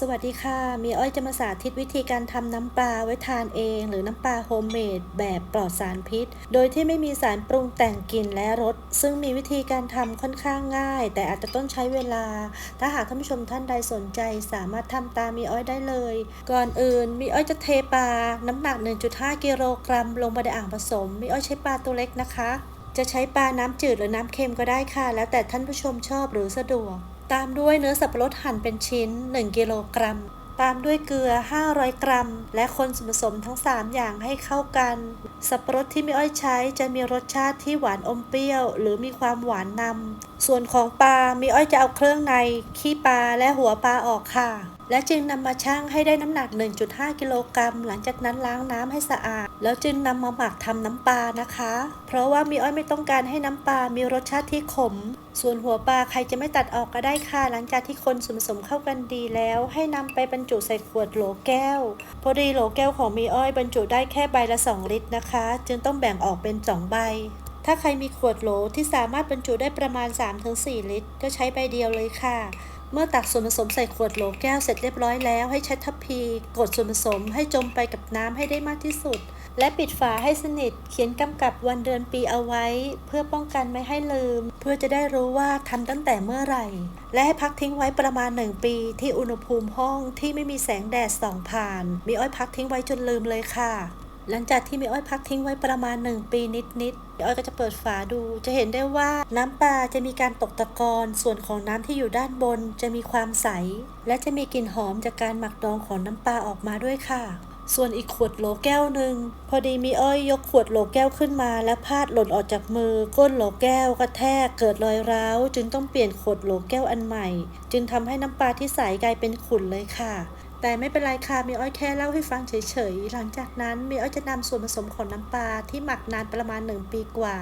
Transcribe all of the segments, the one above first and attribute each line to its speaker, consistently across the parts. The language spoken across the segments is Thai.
Speaker 1: สวัสดีค่ะ มีอ้อยจะมาสาธิตวิธีการทำน้ำปลาไว้ทานเอง หรือน้ำปลาโฮมเมดแบบปลอดสารพิษ โดยที่ไม่มีสารปรุงแต่งกลิ่นและรส ซึ่งมีวิธีการทำค่อนข้างง่าย แต่อาจจะต้องใช้เวลา ถ้าหากท่านผู้ชมท่านใดสนใจสามารถทำตามมีอ้อยได้เลย ก่อนอื่นมีอ้อยจะเทปลา น้ำหนัก 1.5 กิโลกรัม ลงไปในอ่างผสม มีอ้อยใช้ปลาตัวเล็กนะคะ จะใช้ปลาน้ำจืดหรือน้ำเค็มก็ได้ค่ะ แล้วแต่ท่านผู้ชมชอบหรือสะดวก ตามด้วยเนื้อสับปะรดหั่นเป็นชิ้น 1 กิโลกรัม ตามด้วยเกลือ 500 กรัม และคนส่วนผสมทั้ง 3 อย่างให้เข้ากัน สับปะรดที่มีอ้อยใช้จะมีรสชาติที่หวานอมเปรี้ยว หรือมีความหวานนำส่วนของปลามีอ้อยจะเอาเครื่องใน ขี้ปลาและหัวปลาออกค่ะ และจึงนำมาชั่งให้ได้น้ำหนัก 1.5 กิโลกรัม หลังจากนั้นล้างน้ำให้สะอาด แล้วจึงนำมาหมักทำน้ำปลานะคะ เพราะว่ามีอ้อยไม่ต้องการให้น้ำปลา มีรสชาติที่ขม ส่วนหัวปลาใครจะไม่ตัดออกก็ได้ค่ะ หลังจากที่คนส่วนผสมเข้ากันดีแล้ว ให้นำไปบรรจุใส่ขวดโหลแก้ว พอดีโหลแก้วของมีอ้อยบรรจุได้แค่ใบละ 2 ลิตรนะคะ จึงต้องแบ่งออกเป็น 2 ใบถ้าใครมีขวดโหลที่สามารถบรรจุได้ประมาณ 3-4 ลิตร ก็ใช้ใบเดียวเลยค่ะ เมื่อตักส่วนผสมใส่ขวดโหลแก้วเสร็จเรียบร้อยแล้วให้ใช้ทัพพีกดส่วนผสมให้จมไปกับน้ำให้ได้มากที่สุด และปิดฝาให้สนิท เขียนกำกับวันเดือนปีเอาไว้ เพื่อป้องกันไม่ให้ลืม เพื่อจะได้รู้ว่าทำตั้งแต่เมื่อไหร่ และให้พักทิ้งไว้ประมาณ 1 ปี ที่อุณหภูมิห้องที่ไม่มีแสงแดดส่องผ่าน มีอ้อยพักทิ้งไว้จนลืมเลยค่ะ หลังจากที่มีอ้อยพักทิ้งไว้ประมาณ 1 ปีนิดๆอ้อยก็จะเปิดฝาดู จะเห็นได้ว่าน้ำปลาจะมีการตกตะกอนส่วนของน้ำที่อยู่ด้านบนจะมีความใส และจะมีกลิ่นหอมจากการหมักดองของน้ำปลาออกมาด้วยค่ะ ส่วนอีกขวดโหลแก้วหนึ่งพอดีมีอ้อยยกขวดโหลแก้วขึ้นมา และพลาดหล่นออกจากมือ ก้นโหลแก้วกระแทกเกิดรอยร้าว จึงต้องเปลี่ยนขวดโหลแก้วอันใหม่ จึงทำให้น้ำปลาที่ใสกลายเป็นขุ่นเลยค่ะ แต่ไม่เป็นไรค่ะมีอ้อยแค่เล่าให้ฟังเฉยๆ หลังจากนั้นมีอ้อยจะนำส่วนผสมของน้ำปลาที่หมักนานประมาณ 1 ปีกว่า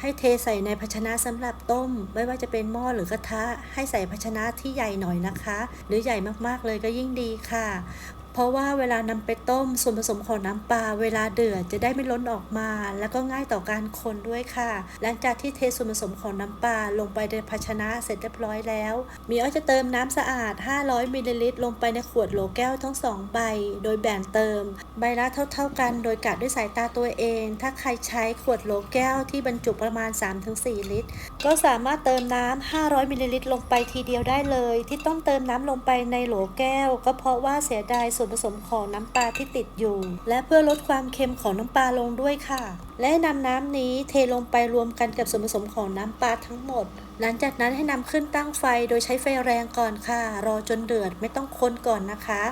Speaker 1: ให้เทใส่ในภาชนะสำหรับต้ม ไม่ว่าจะเป็นหม้อหรือกระทะ ให้ใส่ภาชนะที่ใหญ่หน่อยนะคะ หรือใหญ่มากๆเลยก็ยิ่งดีค่ะ เพราะว่าเวลานำไปต้มส่วนผสมของน้ำปลาเวลาเดือดจะได้ไม่ล้นออกมา แล้วก็ง่ายต่อการคนด้วยค่ะ หลังจากที่เทส่วนผสมของน้ำปลาลงไปในภาชนะเสร็จเรียบร้อยแล้วมีอ้อยจะเติมน้ำสะอาด 500มิลลิลิตรลงไปในขวดโหลแก้วทั้งสองใบ โดยแบ่งเติม ใบละเท่า ๆกัน โดยกะด้วยสายตาตัวเอง ถ้าใครใช้ขวดโหลแก้วที่บรรจุประมาณ 3-4 ลิตร ก็สามารถเติมน้ำ500มิลลิลิตรลงไปทีเดียวได้เลย ที่ต้องเติมน้ำลงไปในโหลแก้ว ก็เพราะว่าเสียดายส่วนผสมของน้ำปลาที่ติดอยู่ และเพื่อลดความเค็มของน้ำปลาลงด้วยค่ะ และนำน้ำนี้เทลงไปรวมกันกับส่วนผสมของน้ำปลาทั้งหมด หลังจากนั้นให้นำขึ้นตั้งไฟโดยใช้ไฟแรงก่อนค่ะ รอจนเดือดไม่ต้องคนก่อนนะคะ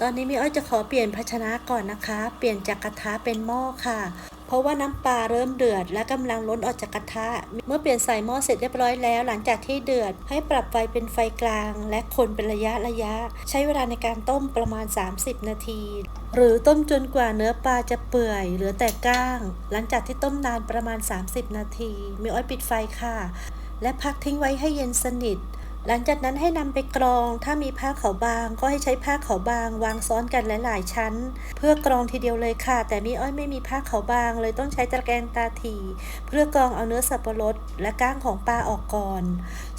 Speaker 1: ตอนนี้มีอ้อยจะขอเปลี่ยนภาชนะก่อนนะคะ เปลี่ยนจากกระทะเป็นหม้อค่ะ เพราะว่าน้ำปลาเริ่มเดือด และกำลังล้นออกจากกระทะ เมื่อเปลี่ยนใส่หม้อเสร็จเรียบร้อยแล้ว หลังจากที่เดือดให้ปรับไฟเป็นไฟกลาง และคนเป็นระยะระยะ ใช้เวลาในการต้มประมาณ 30 นาที หรือต้มจนกว่าเนื้อปลาจะเปื่อยเหลือแต่ก้าง หลังจากที่ต้มนานประมาณ 30 นาที มีอ้อยปิดไฟค่ะ และพักทิ้งไว้ให้เย็นสนิท หลังจากนั้นให้นำไปกรอง ถ้ามีผ้าขาวบางก็ให้ใช้ผ้าขาวบาง วางซ้อนกันหลาย ๆ ชั้น เพื่อกรองทีเดียวเลยค่ะ แต่มีอ้อยไม่มีผ้าขาวบาง เลยต้องใช้ตะแกรงตาถี่ เพื่อกรองเอาเนื้อสับปะรดและก้างของปลาออกก่อน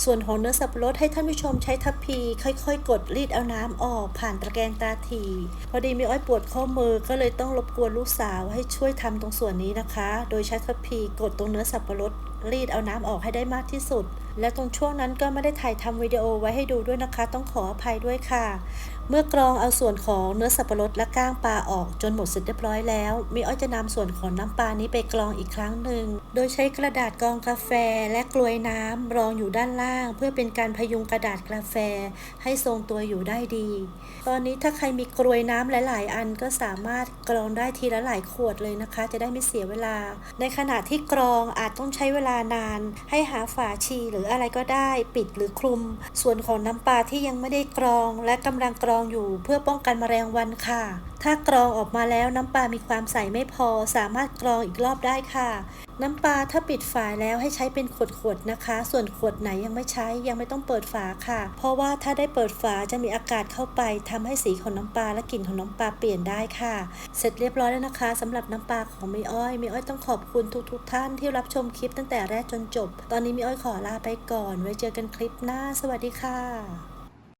Speaker 1: ส่วนของเนื้อสับปะรดให้ท่านผู้ชมใช้ทัพพี ค่อย ๆ กดรีดเอาน้ำออก ผ่านตะแกรงตาถี่พอดีมีอ้อยปวดข้อมือก็เลยต้องรบกวนลูกสาวให้ช่วยทำตรงส่วนนี้นะคะ โดยใช้ทัพพีกดตรงเนื้อสับปะรดรีดเอาน้ำออกให้ได้มากที่สุด และตรงช่วงนั้นก็ไม่ได้ถ่ายทำวิดีโอไว้ให้ดูด้วยนะคะ ต้องขออภัยด้วยค่ะ เมื่อกรองเอาส่วนของเนื้อสับปะรดและก้างปลาออกจนหมดเสร็จเรียบร้อยแล้วมีอ้อยจะนำส่วนของน้ำปลานี้ไปกรองอีกครั้งหนึ่ง โดยใช้กระดาษกรองกาแฟและกลวยน้ำรองอยู่ด้านล่าง เพื่อเป็นการพยุงกระดาษกาแฟ ให้ทรงตัวอยู่ได้ดี ตอนนี้ถ้าใครมีกลวยน้ำหลาย ๆ อันก็สามารถกรองได้ทีละหลายขวดเลยนะคะ จะได้ไม่เสียเวลา ในขณะที่กรองอาจต้องใช้เวลานาน ให้หาฝาชีหรืออะไรก็ได้ ปิดหรือคลุม ส่วนของน้ำปลาที่ยังไม่ได้กรองและกำลังกรองอยู่เพื่อป้องกันแมลงวันค่ะถ้ากรองออกมาแล้วน้ำปลามีความใสไม่พอ สามารถกรองอีกรอบได้ค่ะ น้ำปลาถ้าปิดฝาแล้วให้ใช้เป็นขวดๆนะคะ ส่วนขวดไหนยังไม่ใช้ยังไม่ต้องเปิดฝาค่ะ เพราะว่าถ้าได้เปิดฝาจะมีอากาศเข้าไปทำให้สีของน้ำปลาและกลิ่นของน้ำปลาเปลี่ยนได้ค่ะ เสร็จเรียบร้อยแล้วนะคะสำหรับน้ำปลาของมีอ้อยมีอ้อยต้องขอบคุณทุกๆท่านที่รับชมคลิปตั้งแต่แรกจนจบ ตอนนี้มีอ้อยขอลาไปก่อน ไว้เจอกันคลิปหน้า สวัสดีค่ะ